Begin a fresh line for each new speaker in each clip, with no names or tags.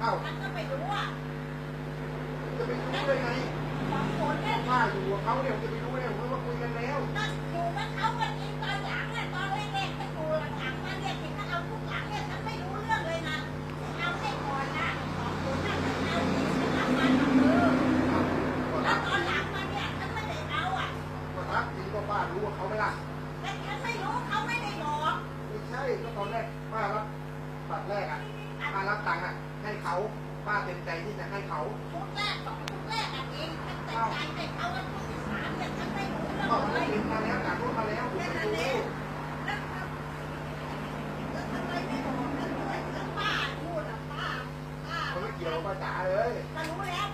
เอ้า
ฉันก็ไม่รู้อะ
จะไปรู้ได้ไง
สองคนเนี่ย
ป้าอยู่กับเขาเนี่ยจะไปรู้ได้ผมว่าคุยกันแล้ว
ก็อยู่กับเขากันจริงตอนหลังเนี่ยตอนแรกๆฉันอยู่หลังๆมาเนี่ยที่เขาเอาทุกหลังเนี่ยฉันไม่รู้เรื่องเลยนะเอาให้ก่อนนะสองคนน่ะฉันเอาจริงฉันรับมันกับมือ
ก็
แล้
รั
ว
ก
ตอนหลังมาเนี่ยฉันไม่ได้เอาอะ
ก็รักจริงก็ป้ารู้ว่าเขาไม่รัก
แต่ฉันไม่รู้เขาไม่ได้บอก
ไม่ใช่ก็ตอนแรกป้ารับตัดแรกอะ ป้ารับตังค์อะให้เขาป้าเต็มใจที่จะให้เขา
ทุกแรกสองทุกแรกอะเองฉันแต่ใจให้เอาแล้วชุดที่สามเนี่ยฉันไม่รู้เรื่องเลย
มาแล้วจากรู้มาแล้ว
แค่นั้นเองป้าพูดอะป้าป้า
ไม่เกี่ยวป้าจ๋าเลย
ก็รู้แล้ว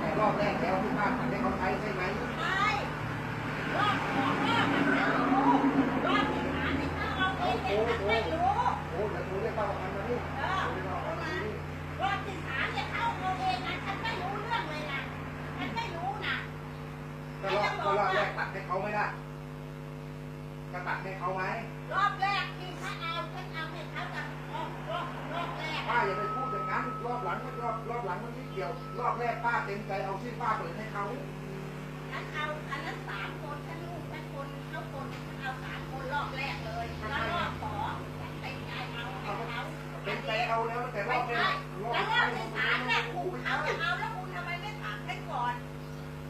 แต่
รอบแรกแล้วที่ป้าทำให้เขาใช้ใช่ไหม
ใช่รอบสองรอบมันไม่รู้รอบที่สามที่เขาเอาเองเนี่ยฉันไม่รู้
โอ้เดี๋ยวดูได้ป้าวันมานี่
เออ
ดูได้ป้าวันมานี่
รอบที่สามเนี่ยเขาเอาเองนะฉันไม่รู้เรื่องเลยนะฉันไม่รู้นะ
ก็รอบก็รอบแรกตัดให้เขาไม่ได้ก็ตัดให้เขาไหม
รอบแรกที่เขาเอาฉันเอาให้เขาแต่
หลังมันรอบรอบหลังมันไม่เกี่ยว รอบแรกป้าเต็มใจเอาชื่อป้าเปิดให้เขา
ฉันเอาอันนั้นสามคนฉันลูกฉันคนเขาคนฉันเอาสามคนรอบแรกเลยแล้วรอบสองฉันเต็มใจเอาให้เขา
เต็มใจเอาแล้วแต่ร
ไม่
อบแร
ใช่
กรอบ
แล้วร
ท้า
อยบที่สามเนี่ยคุณ
ไม่
เขา
ใช่
จะเอาแล้วคุณทำไมไม่ถามฉันก่อน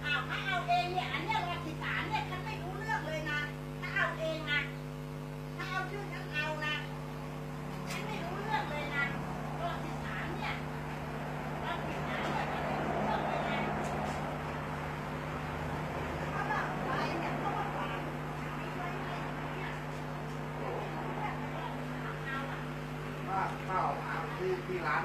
อ้าวถ้าเอาเองเนี่ยอันเนี้ยรอบที่สามเนี่ยฉันไม่รู้เรื่องเลยนะถ้าเอาเองนะถ้าเอาชื่อฉันเอานะฉันไม่รู้เรื่องเลยนะรอบที่สามเนี่ยรอบที่สามเนี่ยฉันไม่รู้เรื่องเลยนะเขาบอกไปเนี่ยเขาบอกว่าไม่ไว้ให้เนี่ย ข้ามเอาอะ
ป้าป้าเอาที่ที่ร้าน